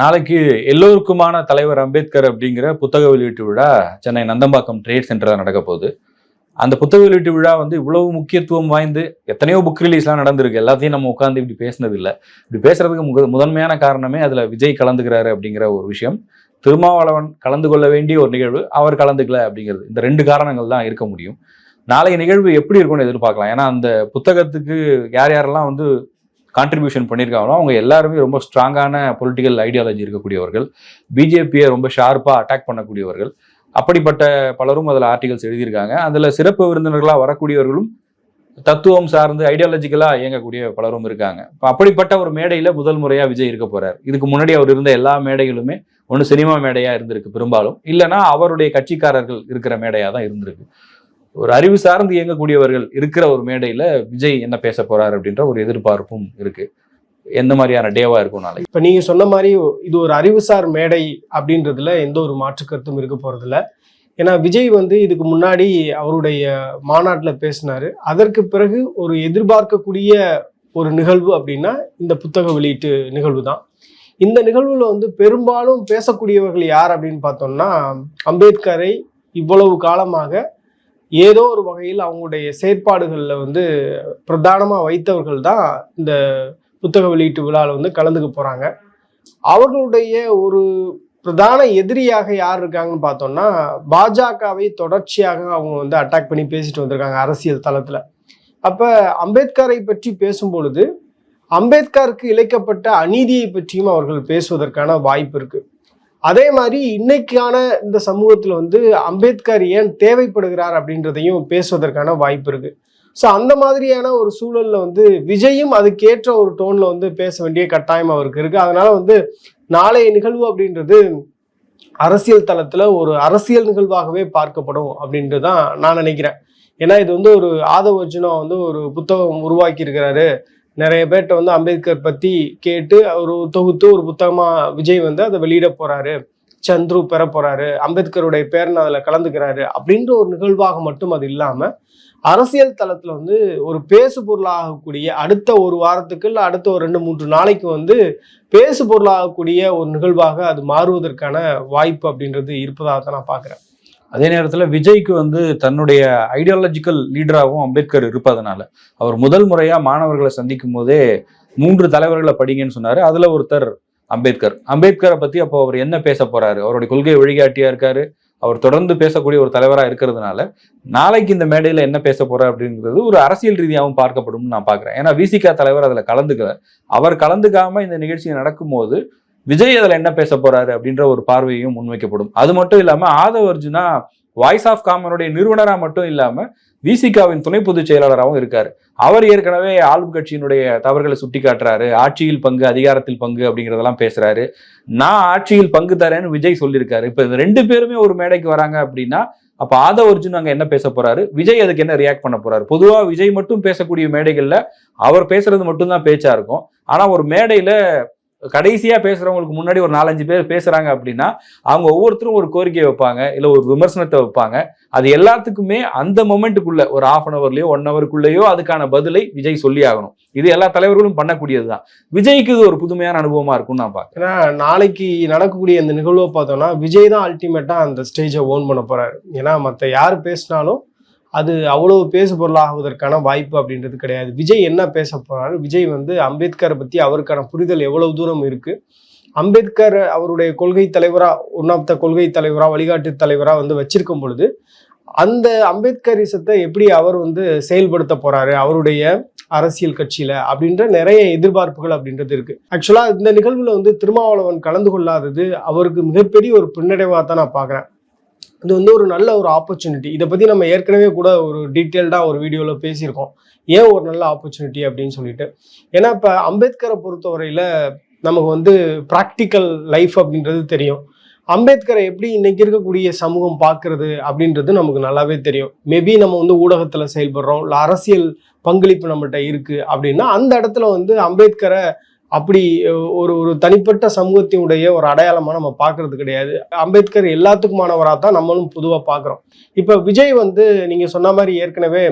நாளைக்கு எல்லோருக்குமான தலைவர் அம்பேத்கர் அப்படிங்கிற புத்தக வெளியீட்டு விழா சென்னை நந்தம்பாக்கம் ட்ரேட் சென்டரில் நடக்க போகுது. அந்த புத்தக வெளியீட்டு விழா வந்து இவ்வளவு முக்கியத்துவம் வாய்ந்து எத்தனையோ புக் ரிலீஸ்லாம் நடந்திருக்கு. எல்லாத்தையும் நம்ம உட்காந்து இப்படி பேசினது இல்லை இப்படி பேசுறதுக்கு முக முதன்மையான காரணமே அதில் விஜய் கலந்துக்கிறாரு அப்படிங்கிற ஒரு விஷயம். திருமாவளவன் கலந்து கொள்ள வேண்டிய ஒரு நிகழ்வு அவர் கலந்துக்கல அப்படிங்கிறது. இந்த ரெண்டு காரணங்கள் தான் இருக்க முடியும். நாளைய நிகழ்வு எப்படி இருக்கும்னு எதிர்பார்க்கலாம். ஏன்னா அந்த புத்தகத்துக்கு யார் யாரெல்லாம் வந்து கான்ட்ரிபியூஷன் பண்ணியிருக்காங்களோ அவங்க எல்லாருமே ரொம்ப ஸ்ட்ராங்கான பொலிட்டிக்கல் ஐடியாலஜி இருக்கக்கூடியவர்கள். பிஜேபியை ரொம்ப ஷார்ப்பாக அட்டாக் பண்ணக்கூடியவர்கள். அப்படிப்பட்ட பலரும் அதில் ஆர்டிகல்ஸ் எழுதியிருக்காங்க. அதில் சிறப்பு விருந்தினர்களாக வரக்கூடியவர்களும் தத்துவம் சார்ந்து ஐடியாலஜிக்கலாக இயங்கக்கூடிய பலரும் இருக்காங்க. இப்போ அப்படிப்பட்ட ஒரு மேடையில் முதல் முறையாக விஜய் இருக்க போகிறார் இதுக்கு முன்னாடி அவர் இருந்த எல்லா மேடைகளுமே ஒன்று சினிமா மேடையாக இருந்திருக்கு பெரும்பாலும். இல்லைன்னா அவருடைய கட்சிக்காரர்கள் இருக்கிற மேடையாக தான் இருந்திருக்கு. ஒரு அறிவு சார்ந்து இயங்கக்கூடியவர்கள் இருக்கிற ஒரு மேடையில் விஜய் என்ன பேச போறாரு அப்படின்ற ஒரு எதிர்பார்ப்பும் இருக்கு. எந்த மாதிரியான டேவா இருக்கும் நாளைக்கு? இப்போ நீங்க சொன்ன மாதிரி இது ஒரு அறிவுசார் மேடை அப்படின்றதுல எந்த ஒரு மாற்று கருத்தும் இருக்க போறதில்ல. ஏன்னா விஜய் வந்து இதுக்கு முன்னாடி அவருடைய மாநாட்டில் பேசினாரு. அதற்கு பிறகு ஒரு எதிர்பார்க்கக்கூடிய ஒரு நிகழ்வு அப்படின்னா இந்த புத்தக வெளியீட்டு நிகழ்வு தான் இந்த நிகழ்வுல வந்து பெரும்பாலும் பேசக்கூடியவர்கள் யார் அப்படின்னு பார்த்தோம்னா அம்பேத்கரை இவ்வளவு காலமாக ஏதோ ஒரு வகையில் அவங்களுடைய செயற்பாடுகளில் வந்து பிரதானமாக வைத்தவர்கள் தான் இந்த புத்தக வெளியீட்டு விழாவில் வந்து கலந்துக்க போகிறாங்க அவர்களுடைய ஒரு பிரதான எதிரியாக யார் இருக்காங்கன்னு பார்த்தோம்னா பாஜகவை தொடர்ச்சியாக அவங்க வந்து அட்டாக் பண்ணி பேசிட்டு வந்திருக்காங்க அரசியல் தளத்தில். அப்போ அம்பேத்கரை பற்றி பேசும் பொழுது அம்பேத்கருக்கு இழைக்கப்பட்ட அநீதியை பற்றியும் அவர்கள் பேசுவதற்கான வாய்ப்பு இருக்குது அதே மாதிரி இன்னைக்கான இந்த சமூகத்தில் வந்து அம்பேத்கர் ஏன் தேவைப்படுகிறார் அப்படின்றதையும் பேசுவதற்கான வாய்ப்பு இருக்கு. ஸோ அந்த மாதிரியான ஒரு சூழலில் வந்து விஜயும் அதுக்கேற்ற ஒரு டோன்ல வந்து பேச வேண்டிய கட்டாயம் அவருக்கு இருக்கு. அதனால வந்து நாளைய நிகழ்வு அப்படின்றது அரசியல் தளத்துல ஒரு அரசியல் நிகழ்வாகவே பார்க்கப்படும் அப்படின்ட்டு தான் நான் நினைக்கிறேன். ஏன்னா இது வந்து ஒரு ஆதவ அர்ஜுனா வந்து ஒரு புத்தகம் உருவாக்கி இருக்கிறாரு நிறைய பேர்கிட்ட வந்து அம்பேத்கர் பத்தி கேட்டு ஒரு தொகுத்து ஒரு புத்தகமா விஜய் வந்து அதை வெளியிட போறாரு. சந்துரு பெற போறாரு. அம்பேத்கருடைய பேர் அதில் கலந்துக்கிறாரு அப்படின்ற ஒரு நிகழ்வாக மட்டும் அது இல்லாம அரசியல் தளத்துல வந்து ஒரு பேசு பொருளாகக்கூடிய அடுத்த ஒரு வாரத்துக்கு இல்லை அடுத்த ஒரு ரெண்டு மூன்று நாளைக்கு வந்து பேசு பொருளாகக்கூடிய ஒரு நிகழ்வாக அது மாறுவதற்கான வாய்ப்பு அப்படின்றது இருப்பதாக தான் நான் பார்க்குறேன். அதே நேரத்தில் விஜய்க்கு வந்து தன்னுடைய ஐடியாலஜிக்கல் லீடராகவும் அம்பேத்கர் இருப்பதனால அவர் முதல் முறையாக மாணவர்களை சந்திக்கும் போதே மூன்று தலைவர்களை படிங்கன்னு சொன்னார். அதில் ஒருத்தர் அம்பேத்கர். அம்பேத்கரை பற்றி அப்போ அவர் என்ன பேச போகிறாரு அவருடைய கொள்கை வழிகாட்டியாக இருக்காரு? அவர் தொடர்ந்து பேசக்கூடிய ஒரு தலைவராக இருக்கிறதுனால நாளைக்கு இந்த மேடையில் என்ன பேச போகிறார் அப்படிங்கிறது ஒரு அரசியல் ரீதியாகவும் பார்க்கப்படும் நான் பார்க்குறேன் ஏன்னா விசிகா தலைவர் அதில் கலந்துக்கல. அவர் கலந்துக்காமல் இந்த நிகழ்ச்சி நடக்கும்போது விஜய் அதில் என்ன பேச போறாரு அப்படின்ற ஒரு பார்வையும் முன்வைக்கப்படும். அது மட்டும் இல்லாம ஆதவ் அர்ஜுனா வாய்ஸ் ஆஃப் காமனுடைய நிறுவனராக மட்டும் இல்லாம விசிகாவின் துணை பொதுச் செயலாளராகவும் இருக்காரு. அவர் ஏற்கனவே ஆளும் கட்சியினுடைய தவறுகளை சுட்டி காட்டுறாரு ஆட்சியில் பங்கு அதிகாரத்தில் பங்கு அப்படிங்கிறதெல்லாம் பேசுறாரு. நான் ஆட்சியில் பங்கு தரேன்னு விஜய் சொல்லியிருக்காரு. இப்போ இந்த ரெண்டு பேருமே ஒரு மேடைக்கு வராங்க அப்படின்னா அப்போ ஆதவ் அர்ஜுன் அங்கே என்ன பேச போறாரு? விஜய் அதுக்கு என்ன ரியாக்ட் பண்ண போறாரு? பொதுவாக விஜய் மட்டும் பேசக்கூடிய மேடைகளில் அவர் பேசுறது மட்டும்தான் பேச்சா இருக்கும். ஆனால் ஒரு மேடையில் கடைசியாக பேசுகிறவங்களுக்கு முன்னாடி ஒரு நாலஞ்சு பேர் பேசுகிறாங்க அப்படின்னா அவங்க ஒவ்வொருத்தரும் ஒரு கோரிக்கையை வைப்பாங்க இல்லை ஒரு விமர்சனத்தை வைப்பாங்க. அது எல்லாத்துக்குமே அந்த மொமெண்ட்டுக்குள்ள ஒரு ஆஃப் அன் ஹவர்லேயோ ஒன் ஹவருக்குள்ளேயோ அதுக்கான பதிலை விஜய் சொல்லி ஆகணும். இது எல்லா தலைவர்களும் பண்ணக்கூடியது தான். விஜய்க்கு இது ஒரு புதுமையான அனுபவமா இருக்கும் நான் பார்க்குறேன். ஏன்னா நாளைக்கு நடக்கக்கூடிய இந்த நிகழ்வை பார்த்தோம்னா விஜய் தான் அல்டிமேட்டாக அந்த ஸ்டேஜை ஓன் பண்ண போகிறாரு ஏன்னா மற்ற யார் பேசினாலும் அது அவ்வளவு பேசு பொருளாகுவதற்கான வாய்ப்பு அப்படின்றது கிடையாது. விஜய் என்ன பேச போறாரு? விஜய் வந்து அம்பேத்கரை பத்தி அவருக்கான புரிதல் எவ்வளவு தூரம் இருக்கு? அம்பேத்கர் அவருடைய கொள்கை தலைவரா ஒன் ஆஃப் த கொள்கை தலைவரா வழிகாட்டு தலைவரா வந்து வச்சிருக்கும் பொழுது அந்த அம்பேத்கரிசத்தை எப்படி அவர் வந்து செயல்படுத்த போறாரு? அவருடைய அரசியல் கட்சியில அப்படின்ற நிறைய எதிர்பார்ப்புகள் அப்படின்றது இருக்கு. ஆக்சுவலா இந்த நிகழ்வுல வந்து திருமாவளவன் கலந்து கொள்ளாதது அவருக்கு மிகப்பெரிய ஒரு பின்னடைவாக தான் நான் பாக்குறேன் இது வந்து ஒரு நல்ல ஒரு ஆப்பர்ச்சுனிட்டி இதை பற்றி நம்ம ஏற்கனவே கூட ஒரு டீட்டெயில்டாக ஒரு வீடியோவில் பேசியிருக்கோம். ஏன் ஒரு நல்ல ஆப்பர்ச்சுனிட்டி அப்படின்னு சொல்லிட்டு? ஏன்னா இப்போ அம்பேத்கரை பொறுத்தவரையில் நமக்கு வந்து ப்ராக்டிக்கல் லைஃப் அப்படின்றது தெரியும். அம்பேத்கரை எப்படி இன்னைக்கு இருக்கக்கூடிய சமூகம் பார்க்கறது அப்படின்றது நமக்கு நல்லாவே தெரியும். மேபி நம்ம வந்து ஊடகத்தில் செயல்படுறோம் இல்லை அரசியல் பங்களிப்பு நம்மகிட்ட இருக்கு அப்படின்னா அந்த இடத்துல வந்து அம்பேத்கரை அப்படி ஒரு ஒரு தனிப்பட்ட சமூகத்தினுடைய ஒரு அடையாளமாக நம்ம பார்க்கறது கிடையாது. அம்பேத்கர் எல்லாத்துக்குமானவராக தான் நம்மளும் பொதுவாக பார்க்குறோம். இப்போ விஜய் வந்து நீங்கள் சொன்ன மாதிரி ஏற்கனவே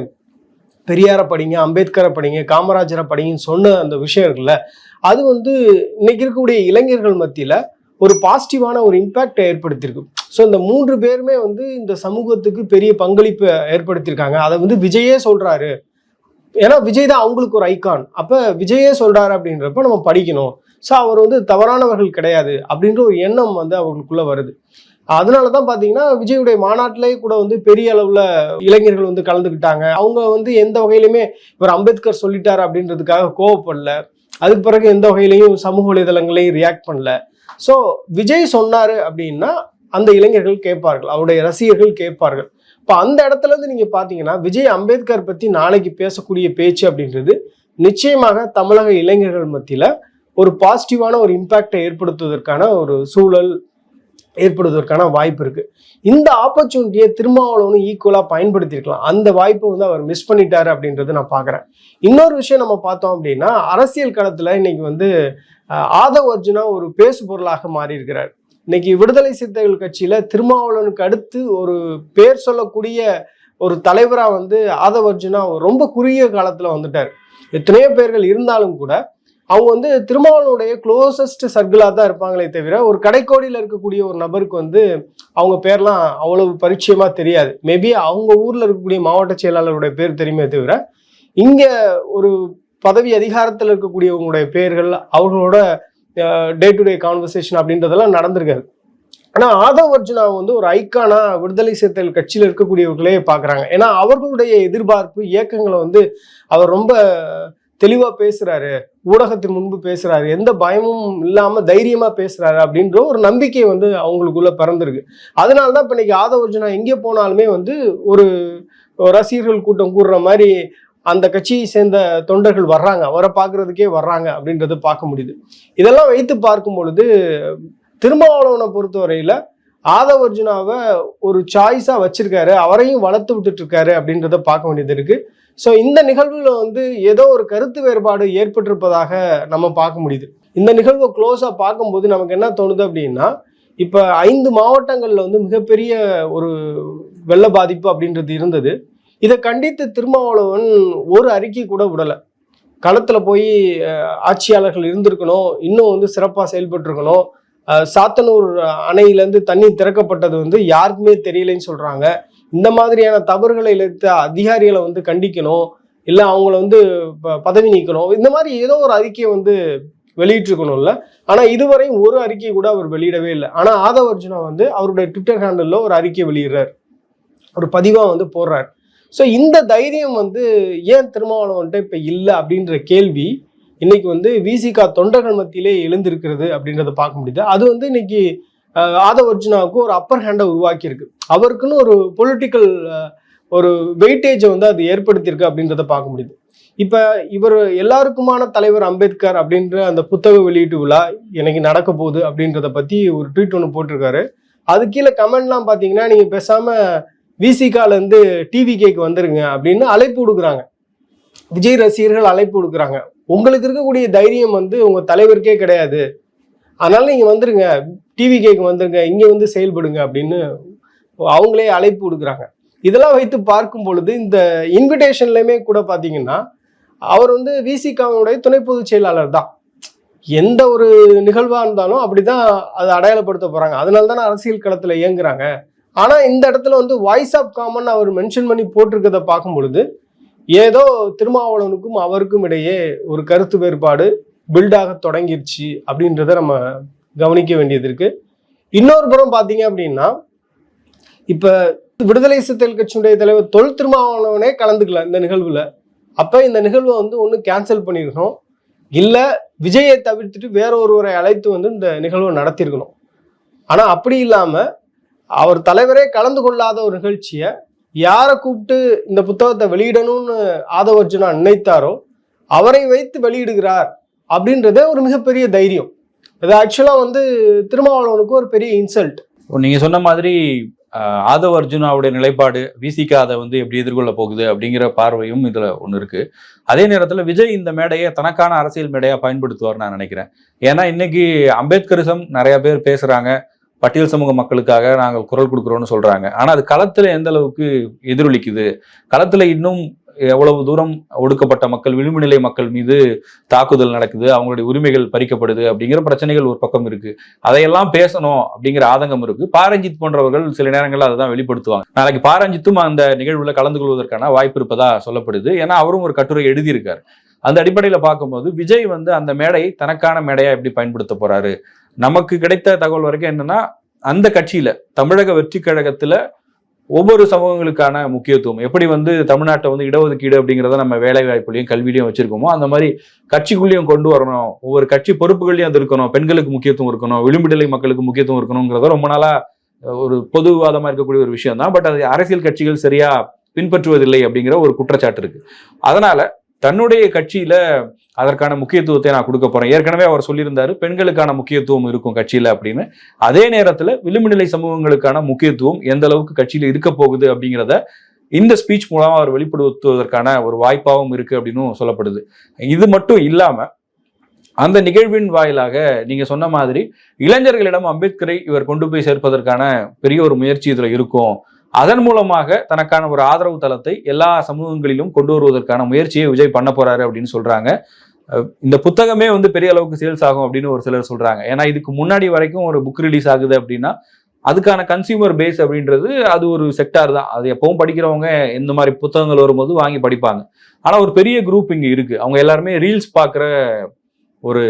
பெரியாரை படிங்க அம்பேத்கரை படிங்க காமராஜரை படிங்கன்னு சொன்ன அந்த விஷயம் இருக்குல்ல அது வந்து இன்னைக்கு இருக்கக்கூடிய இளைஞர்கள் மத்தியில் ஒரு பாசிட்டிவான ஒரு இம்பேக்டை ஏற்படுத்தியிருக்கு. ஸோ இந்த மூன்று பேருமே வந்து இந்த சமூகத்துக்கு பெரிய பங்களிப்பை ஏற்படுத்தியிருக்காங்க. அதை வந்து விஜயே சொல்கிறாரு ஏன்னா விஜய் தான் அவங்களுக்கு ஒரு ஐக்கான் அப்போ விஜயே சொல்கிறாரு அப்படின்றப்ப நம்ம படிக்கணும். ஸோ அவர் வந்து தவறானவர்கள் கிடையாது அப்படின்ற ஒரு எண்ணம் வந்து அவர்களுக்குள்ள வருது. அதனால தான் பார்த்தீங்கன்னா விஜயுடைய மாநாட்டிலே கூட வந்து பெரிய அளவில் இளைஞர்கள் வந்து கலந்துக்கிட்டாங்க அவங்க வந்து எந்த வகையிலுமே இவர் அம்பேத்கர் சொல்லிட்டார் அப்படின்றதுக்காக கோவப்படல. அதுக்கு பிறகு எந்த வகையிலையும் சமூக வலைதளங்களையும் ரியாக்ட் பண்ணல. ஸோ விஜய் சொன்னார் அப்படின்னா அந்த இளைஞர்கள் கேட்பார்கள். அவருடைய ரசிகர்கள் கேட்பார்கள். இப்போ அந்த இடத்துல இருந்து நீங்க பாத்தீங்கன்னா விஜய் அம்பேத்கர் பத்தி நாளைக்கு பேசக்கூடிய பேச்சு அப்படின்றது நிச்சயமாக தமிழக இளைஞர்கள் மத்தியில ஒரு பாசிட்டிவான ஒரு இம்பாக்டை ஏற்படுத்துவதற்கான ஒரு சூழல் ஏற்படுவதற்கான வாய்ப்பு இருக்கு. இந்த ஆப்பர்ச்சுனிட்டியை திருமாவளவனும் ஈக்குவலா பயன்படுத்தியிருக்கலாம். அந்த வாய்ப்பை வந்து அவர் மிஸ் பண்ணிட்டாரு அப்படின்றது நான் பார்க்குறேன் இன்னொரு விஷயம் நம்ம பார்த்தோம் அப்படின்னா அரசியல் களத்துல இன்னைக்கு வந்து அஹ், ஆதவ் அர்ஜுனா ஒரு பேசு பொருளாக மாறி இருக்கிறார் இன்னைக்கு விடுதலை சிறுத்தைகள் கட்சியில திருமாவளவனுக்கு அடுத்து ஒரு பேர் சொல்லக்கூடிய ஒரு தலைவரா வந்து ஆதவ அர்ஜுனா ரொம்ப குறுகிய காலத்துல வந்துட்டார். எத்தனையோ பேர்கள் இருந்தாலும் கூட அவங்க வந்து திருமாவளவனுடைய க்ளோசஸ்ட் சர்க்கிளாக தான் இருப்பாங்களே தவிர ஒரு கடைக்கோடியில் இருக்கக்கூடிய ஒரு நபருக்கு வந்து அவங்க பேர்லாம் அவ்வளவு பரிச்சயமா தெரியாது. மேபி அவங்க ஊர்ல இருக்கக்கூடிய மாவட்ட செயலாளருடைய பேர் தெரியுமே தவிர இங்க ஒரு பதவி அதிகாரத்தில் இருக்கக்கூடியவங்களுடைய பேர்கள் அவர்களோட டே டு டே கான்வர்சேஷன் அப்படின்றதெல்லாம் நடந்திருக்காது. ஆனால் ஆதவ் அர்ஜுனா வந்து ஒரு ஐக்கானா விடுதலை சிறுத்தைகள் கட்சியில் இருக்கக்கூடியவர்களே பார்க்குறாங்க ஏன்னா அவர்களுடைய எதிர்பார்ப்பு இயக்கங்களை வந்து அவர் ரொம்ப தெளிவாக பேசுகிறாரு ஊடகத்தின் முன்பு பேசுகிறாரு எந்த பயமும் இல்லாமல் தைரியமாக பேசுகிறாரு அப்படின்ற ஒரு நம்பிக்கை வந்து அவங்களுக்குள்ள பிறந்திருக்கு. அதனால தான் இப்போ இன்னைக்கு ஆதவ் அர்ஜுனா எங்கே போனாலுமே வந்து ஒரு ரசிகர்கள் கூட்டம் கூடுற மாதிரி அந்த கட்சியை சேர்ந்த தொண்டர்கள் வர்றாங்க. அவரை பார்க்கறதுக்கே வர்றாங்க அப்படின்றத பார்க்க முடியுது. இதெல்லாம் வைத்து பார்க்கும் பொழுது திருமாவளவனை பொறுத்தவரையில ஆதவ அர்ஜுனாவை ஒரு சாய்ஸா வச்சிருக்காரு. அவரையும் வளர்த்து விட்டுட்டு இருக்காரு அப்படின்றத பார்க்க வேண்டியது இருக்கு. ஸோ இந்த நிகழ்வுல வந்து ஏதோ ஒரு கருத்து வேறுபாடு ஏற்பட்டிருப்பதாக நம்ம பார்க்க முடியுது. இந்த நிகழ்வை க்ளோஸா பார்க்கும்போது நமக்கு என்ன தோணுது அப்படின்னா இப்போ ஐந்து மாவட்டங்கள்ல வந்து மிகப்பெரிய ஒரு வெள்ள பாதிப்பு அப்படின்றது இருந்தது. இதை கண்டித்து திருமாவளவன் ஒரு அறிக்கை கூட விடலை. களத்தில் போய் ஆட்சியாளர்கள் இருந்திருக்கணும் இன்னும் வந்து சிறப்பாக செயல்பட்டிருக்கணும். சாத்தனூர் அணையிலேருந்து தண்ணி திறக்கப்பட்டது வந்து யாருக்குமே தெரியலைன்னு சொல்கிறாங்க இந்த மாதிரியான தவறுகளை இழுத்த அதிகாரிகளை வந்து கண்டிக்கணும் இல்லை அவங்கள வந்து ப- பதவி நீக்கணும். இந்த மாதிரி ஏதோ ஒரு அறிக்கையை வந்து வெளியிட்டிருக்கணும்ல. ஆனால் இதுவரை ஒரு அறிக்கை கூட அவர் வெளியிடவே இல்லை. ஆனால் ஆதவ அர்ஜுனா வந்து அவருடைய ட்விட்டர் ஹேண்டலில் ஒரு அறிக்கை வெளியிடுறார். ஒரு பதிவாக வந்து போடுறார். ஸோ இந்த தைரியம் வந்து ஏன் திருமாவளவன்ட்ட இப்போ இல்லை அப்படின்ற கேள்வி இன்னைக்கு வந்து விசிகா தொண்டர்கள் மத்தியிலே எழுந்திருக்கிறது அப்படின்றத பார்க்க முடியுது. அது வந்து இன்னைக்கு ஆதவ அர்ஜுனாவுக்கு ஒரு அப்பர் ஹேண்டை உருவாக்கி இருக்கு அவருக்குன்னு ஒரு பொலிட்டிக்கல் ஒரு வெயிட்டேஜை வந்து அது ஏற்படுத்தியிருக்கு அப்படின்றத பார்க்க முடியுது. இப்போ இவர் எல்லாருக்குமான தலைவர் அம்பேத்கர் அப்படின்ற அந்த புத்தக வெளியீட்டு விழா எனக்கு நடக்க போகுது அப்படின்றத பற்றி ஒரு ட்வீட் ஒன்று போட்டிருக்காரு. அது கீழே கமெண்ட்லாம் பார்த்தீங்கன்னா நீங்கள் பேசாமல் விசிகாலேருந்து டிவி கேக்கு வந்துருங்க அப்படின்னு அழைப்பு கொடுக்குறாங்க. விஜய் ரசிகர்கள் அழைப்பு கொடுக்குறாங்க. உங்களுக்கு இருக்கக்கூடிய தைரியம் வந்து உங்கள் தலைவருக்கே கிடையாது. அதனால் நீங்கள் வந்துருங்க டிவி கேக்கு வந்துருங்க இங்கே வந்து செயல்படுங்க அப்படின்னு அவங்களே அழைப்பு கொடுக்குறாங்க. இதெல்லாம் வைத்து பார்க்கும் பொழுது இந்த இன்விடேஷன்லையுமே கூட பார்த்தீங்கன்னா அவர் வந்து விசிகாவுடைய துணை பொதுச் செயலாளர் தான். எந்த ஒரு நிகழ்வாக இருந்தாலும் அப்படிதான் அதை அடையாளப்படுத்த போகிறாங்க அதனால தானே அரசியல் களத்தில் இயங்குறாங்க. ஆனால் இந்த இடத்துல வந்து வாய்ஸ் ஆஃப் காமன் அவர் மென்ஷன் பண்ணி போட்டிருக்கதை பார்க்கும் பொழுது ஏதோ திருமாவளவனுக்கும் அவருக்கும் இடையே ஒரு கருத்து வேறுபாடு பில்டாக தொடங்கிருச்சு அப்படின்றத நம்ம கவனிக்க வேண்டியது இருக்கு. இன்னொரு புறம் பார்த்தீங்க அப்படின்னா இப்போ விடுதலை சிறுத்தைகள் கட்சியுடைய தலைவர் தொல் திருமாவளவனே கலந்துக்கல இந்த நிகழ்வில். அப்போ இந்த நிகழ்வை வந்து ஒன்று கேன்சல் பண்ணியிருக்கணும் இல்லை விஜயை தவிர்த்துட்டு வேற ஒருவரை அழைத்து வந்து இந்த நிகழ்வை நடத்தியிருக்கணும் ஆனால் அப்படி இல்லாமல் அவர் தலைவரே கலந்து கொள்ளாத ஒரு நிகழ்ச்சியை யாரை கூப்பிட்டு இந்த புத்தகத்தை வெளியிடணும்னு ஆதவ அர்ஜுனா நினைத்தாரோ அவரை வைத்து வெளியிடுகிறார் அப்படின்றதே ஒரு மிகப்பெரிய தைரியம். இது ஆக்சுவலாக வந்து திருமாவளவனுக்கு ஒரு பெரிய இன்சல்ட் நீங்க சொன்ன மாதிரி ஆதவ அர்ஜுனாவுடைய நிலைப்பாடு வீசிக்காத அதை வந்து எப்படி எதிர்கொள்ள போகுது அப்படிங்கிற பார்வையும் இதுல ஒன்று இருக்கு. அதே நேரத்தில் விஜய் இந்த மேடையை தனக்கான அரசியல் மேடையாக பயன்படுத்துவார் நான் நினைக்கிறேன். ஏன்னா இன்னைக்கு அம்பேத்கரிசம் நிறைய பேர் பேசுறாங்க. பட்டியல் சமூக மக்களுக்காக நாங்கள் குரல் கொடுக்குறோம்னு சொல்றாங்க. ஆனா அது களத்துல எந்த அளவுக்கு எதிரொலிக்குது? களத்துல இன்னும் எவ்வளவு தூரம் ஒடுக்கப்பட்ட மக்கள் விளிம்பு நிலை மக்கள் மீது தாக்குதல் நடக்குது அவங்களுடைய உரிமைகள் பறிக்கப்படுது அப்படிங்கிற பிரச்சனைகள் ஒரு பக்கம் இருக்கு. அதையெல்லாம் பேசணும் அப்படிங்கிற ஆதங்கம் இருக்கு. பாரஞ்சித் போன்றவர்கள் சில நேரங்களில் அதை தான் வெளிப்படுத்துவாங்க. நாளைக்கு பாரஞ்சித்தும் அந்த நிகழ்வுல கலந்து கொள்வதற்கான வாய்ப்பு இருப்பதா சொல்லப்படுது. ஏன்னா அவரும் ஒரு கட்டுரை எழுதியிருக்காரு. அந்த அடிப்படையில பார்க்கும்போது விஜய் வந்து அந்த மேடையை தனக்கான மேடையா எப்படி பயன்படுத்த போறாரு? நமக்கு கிடைத்த தகவல் வரைக்கும் என்னன்னா அந்த கட்சியில தமிழக வெற்றி கழகத்துல ஒவ்வொரு சமூகங்களுக்கான முக்கியத்துவம். எப்படி வந்து தமிழ்நாட்டை வந்து இடஒதுக்கீடு அப்படிங்கிறத நம்ம வேலை வாய்ப்புலையும் கல்வியிலையும் வச்சிருக்கோமோ அந்த மாதிரி கட்சிக்குள்ளேயும் கொண்டு வரணும். ஒவ்வொரு கட்சி பொறுப்புகள்லையும் அது இருக்கணும். பெண்களுக்கு முக்கியத்துவம் இருக்கணும். விளிம்புநிலை மக்களுக்கு முக்கியத்துவம் இருக்கணுங்கிறத ரொம்ப நாளா ஒரு பொதுவாதமா இருக்கக்கூடிய ஒரு விஷயம் தான் பட் அது அரசியல் கட்சிகள் சரியா பின்பற்றுவதில்லை அப்படிங்கிற ஒரு குற்றச்சாட்டு இருக்கு. அதனால தன்னுடைய கட்சியில அதற்கான முக்கியத்துவத்தை நான் கொடுக்க போறேன். ஏற்கனவே அவர் சொல்லியிருந்தாரு பெண்களுக்கான முக்கியத்துவம் இருக்கும் கட்சியில அப்படின்னு. அதே நேரத்துல விளிம்புநிலை சமூகங்களுக்கான முக்கியத்துவம் எந்த அளவுக்கு கட்சியில இருக்க போகுது அப்படிங்கிறத இந்த ஸ்பீச் மூலமா அவர் வெளிப்படுத்துவதற்கான ஒரு வாய்ப்பாகவும் இருக்கு அப்படின்னு சொல்லப்படுது. இது மட்டும் இல்லாம அந்த நிகழ்வின் வாயிலாக நீங்க சொன்ன மாதிரி இளைஞர்களிடம் அம்பேத்கரை இவர் கொண்டு போய் சேர்ப்பதற்கான பெரிய ஒரு முயற்சி இதுல இருக்கும். அதன் மூலமாக தனக்கான ஒரு ஆதரவு தளத்தை எல்லா சமூகங்களிலும் கொண்டு வருவதற்கான முயற்சியை விஜய் பண்ண போறாரு அப்படின்னு சொல்றாங்க. இந்த புத்தகமே வந்து பெரிய அளவுக்கு சேல்ஸ் ஆகும் அப்படின்னு ஒரு சிலர் சொல்றாங்க. ஏன்னா இதுக்கு முன்னாடி வரைக்கும் ஒரு புக் ரிலீஸ் ஆகுது அப்படின்னா அதுக்கான கன்சியூமர் பேஸ் அப்படின்றது அது ஒரு செக்டார் தான். அது எப்பவும் படிக்கிறவங்க இந்த மாதிரி புத்தகங்கள் வரும்போது வாங்கி படிப்பாங்க. ஆனா ஒரு பெரிய குரூப் இங்க இருக்கு. அவங்க எல்லாருமே ரீல்ஸ் பார்க்குற ஒரு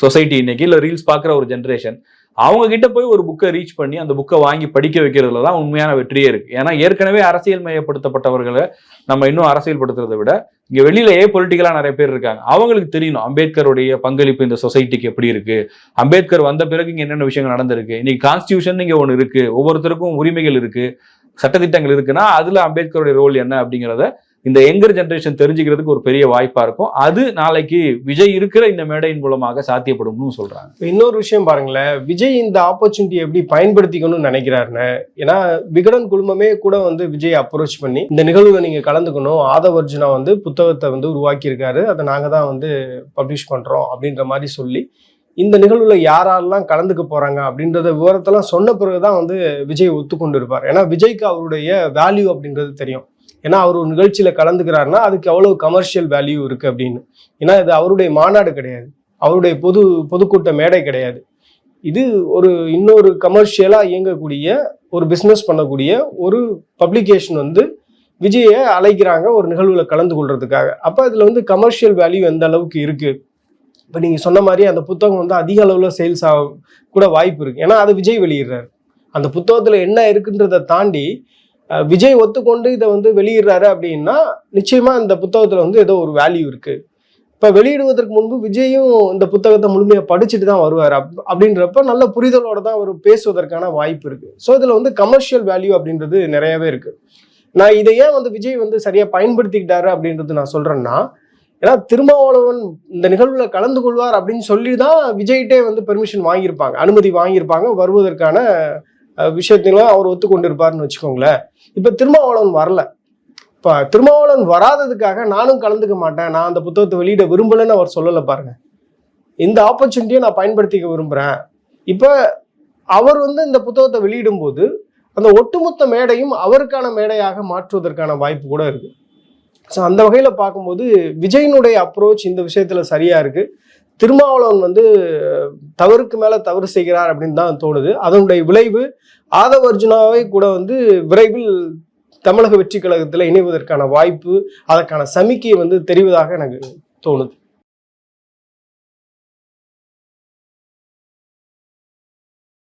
சொசைட்டி இன்னைக்கு இல்லை ரீல்ஸ் பார்க்குற ஒரு ஜென்ரேஷன் அவங்க கிட்ட போய் ஒரு புக்கை ரீச் பண்ணி அந்த புக்கை வாங்கி படிக்க வைக்கிறதுல தான் உண்மையான வெற்றியே இருக்கு. ஏன்னா ஏற்கனவே அரசியல் மயப்படுத்தப்பட்டவர்களை நம்ம இன்னும் அரசியல்படுத்துறதை விட இங்க வெளியிலேயே பொலிட்டிக்கலா நிறைய பேர் இருக்காங்க. அவங்களுக்கு தெரியணும் அம்பேத்கருடைய பங்களிப்பு இந்த சொசைட்டிக்கு எப்படி இருக்கு? அம்பேத்கர் வந்த பிறகு இங்க என்னென்ன விஷயங்கள் நடந்திருக்கு? இன்னைக்கு கான்ஸ்டியூஷன் இங்க ஒன்று இருக்கு. ஒவ்வொருத்தருக்கும் உரிமைகள் இருக்கு. சட்டத்திட்டங்கள் இருக்குன்னா அதுல அம்பேத்கருடைய ரோல் என்ன அப்படிங்கிறத இந்த யங்கர் ஜென்ரேஷன் தெரிஞ்சுக்கிறதுக்கு ஒரு பெரிய வாய்ப்பா இருக்கும். அது நாளைக்கு விஜய் இருக்கிற இந்த மேடையின் மூலமாக சாத்தியப்படும்னு சொல்றாங்க. இன்னொரு விஷயம் பாருங்களேன். விஜய் இந்த ஆப்பர்ச்சுனிட்டி எப்படி பயன்படுத்திக்கணும்னு நினைக்கிறாருன்னு. ஏன்னா விகடன் குழுமமே கூட வந்து விஜய் அப்ரோச் பண்ணி இந்த நிகழ்வுல நீங்க கலந்துக்கணும். ஆதவ அர்ஜுனா வந்து புத்தகத்தை வந்து உருவாக்கியிருக்காரு. அதை நாங்க தான் வந்து பப்ளிஷ் பண்றோம் அப்படின்ற மாதிரி சொல்லி இந்த நிகழ்வுல யாரெல்லாம் கலந்துக்க போறாங்க அப்படின்றத விவரத்தெல்லாம் சொன்ன பிறகுதான் வந்து விஜய் ஒத்துக்கொண்டு இருப்பார் ஏன்னா விஜய்க்கு அவருடைய வேல்யூ அப்படின்றது தெரியும். ஏன்னா அவர் ஒரு நிகழ்ச்சியில் கலந்துக்கிறாருன்னா அதுக்கு எவ்வளவு கமர்ஷியல் வேல்யூ இருக்கு அப்படின்னு. ஏன்னா இது அவருடைய மாநாடு கிடையாது. அவருடைய பொது பொதுக்கூட்ட மேடை கிடையாது. இது ஒரு இன்னொரு கமர்ஷியலாக இயங்கக்கூடிய ஒரு பிஸ்னஸ் பண்ணக்கூடிய ஒரு பப்ளிகேஷன் வந்து விஜயை அழைக்கிறாங்க ஒரு நிகழ்வில் கலந்து கொள்றதுக்காக. அப்போ இதில் வந்து கமர்ஷியல் வேல்யூ எந்த அளவுக்கு இருக்குது இப்போ நீங்கள் சொன்ன மாதிரி அந்த புத்தகம் வந்து அதிக அளவில் சேல்ஸ் ஆக கூட வாய்ப்பு இருக்குது ஏன்னா அது விஜய் வெளியிடுறாரு. அந்த புத்தகத்தில் என்ன இருக்குன்றதை தாண்டி விஜய் ஒத்துக்கொண்டு இதை வந்து வெளியிடுறாரு அப்படின்னா நிச்சயமா இந்த புத்தகத்துல வந்து ஏதோ ஒரு வேல்யூ இருக்கு. இப்ப வெளியிடுவதற்கு முன்பு விஜயும் இந்த புத்தகத்தை முழுமையா படிச்சுட்டு தான் வருவார். அப் அப்படின்றப்ப நல்ல புரிதலோட தான் அவர் பேசுவதற்கான வாய்ப்பு இருக்கு. ஸோ இதுல வந்து கமர்ஷியல் வேல்யூ அப்படின்றது நிறையவே இருக்கு. நான் இதை ஏன் வந்து விஜய் வந்து சரியா பயன்படுத்திக்கிட்டாரு அப்படின்றது நான் சொல்றேன்னா ஏன்னா திருமாவளவன் இந்த நிகழ்வுல கலந்து கொள்வார் அப்படின்னு சொல்லி தான் விஜய்கிட்டே வந்து பெர்மிஷன் வாங்கியிருப்பாங்க. அனுமதி வாங்கியிருப்பாங்க. வருவதற்கான விஷயத்தையும் அவர் ஒத்துக்கொண்டிருப்பாருன்னு வச்சுக்கோங்களேன். இப்ப திருமாவளவன் வரல. இப்ப திருமாவளவன் வராததுக்காக நானும் கலந்துக்க மாட்டேன். நான் அந்த புத்தகத்தை வெளியிட விரும்பலைன்னு அவர் சொல்லலை பாருங்க. இந்த ஆப்பர்ச்சுனிட்டியை நான் பயன்படுத்திக்க விரும்புறேன். இப்ப அவர் வந்து இந்த புத்தகத்தை வெளியிடும் போது அந்த ஒட்டுமொத்த மேடையும் அவருக்கான மேடையாக மாற்றுவதற்கான வாய்ப்பு கூட இருக்கு. ஸோ அந்த வகையில் பார்க்கும்போது விஜயினுடைய அப்ரோச் இந்த விஷயத்தில் சரியாக இருக்குது திருமாவளவன் வந்து தவறுக்கு மேலே தவறு செய்கிறார் அப்படின்னு தான் தோணுது. அதனுடைய விளைவு ஆதவ அர்ஜுனாவை கூட வந்து விரைவில் தமிழக வெற்றி கழகத்தில் இணைவதற்கான வாய்ப்பு அதற்கான சமிக்கை வந்து தெரிவதாக எனக்கு தோணுது.